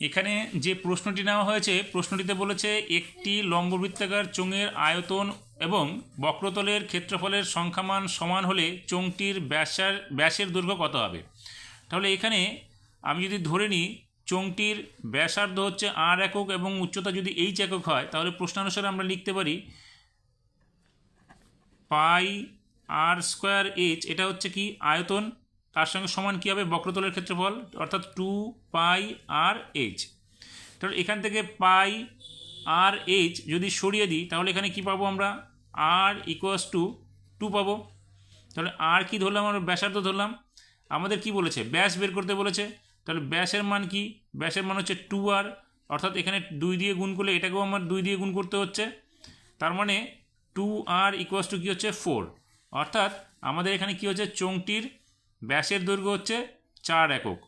এখানে যে প্রশ্নটি নেওয়া হয়েছে, প্রশ্নটিতে বলেছে, একটি লম্ববৃত্তাকার চোঙের আয়তন এবং বক্রতলের ক্ষেত্রফলের সংখ্যামান সমান হলে চোঙটির ব্যাসার, ব্যাসের দৈর্ঘ্য কত হবে? তাহলে এখানে আমি যদি ধরে নিই, চোঙটির ব্যাসার্ধ হচ্ছে আর একক এবং উচ্চতা যদি এইচ একক হয়, তাহলে প্রশ্নানুসারে আমরা লিখতে পারি পাই আর স্কোয়ার এইচ এটা হচ্ছে কি? আয়তন তার সঙ্গে সমান কী হবে? বক্রতলের ক্ষেত্রফল, অর্থাৎ টু পাই আর এইচ তাহলে এখান থেকে পাই আর এইচ যদি সরিয়ে দিই, তাহলে এখানে কি পাবো আমরা? আর ইকুয়াস টু টু পাবো। তাহলে আর কি ধরলাম আমরা? ব্যাসার্ধ ধরলাম। আমাদের কি বলেছে? ব্যাস বের করতে বলেছে। তাহলে ব্যাসের মান কি? ব্যাসের মান হচ্ছে টু আর অর্থাৎ এখানে দুই দিয়ে গুণ করলে এটাকেও আমার দুই দিয়ে গুণ করতে হচ্ছে। তার মানে টু আর ইকুয়াস টু কী হচ্ছে? ফোর অর্থাৎ আমাদের এখানে কি হচ্ছে? চোঙটির ব্যাসের দৈর্ঘ্য হচ্ছে চার একক।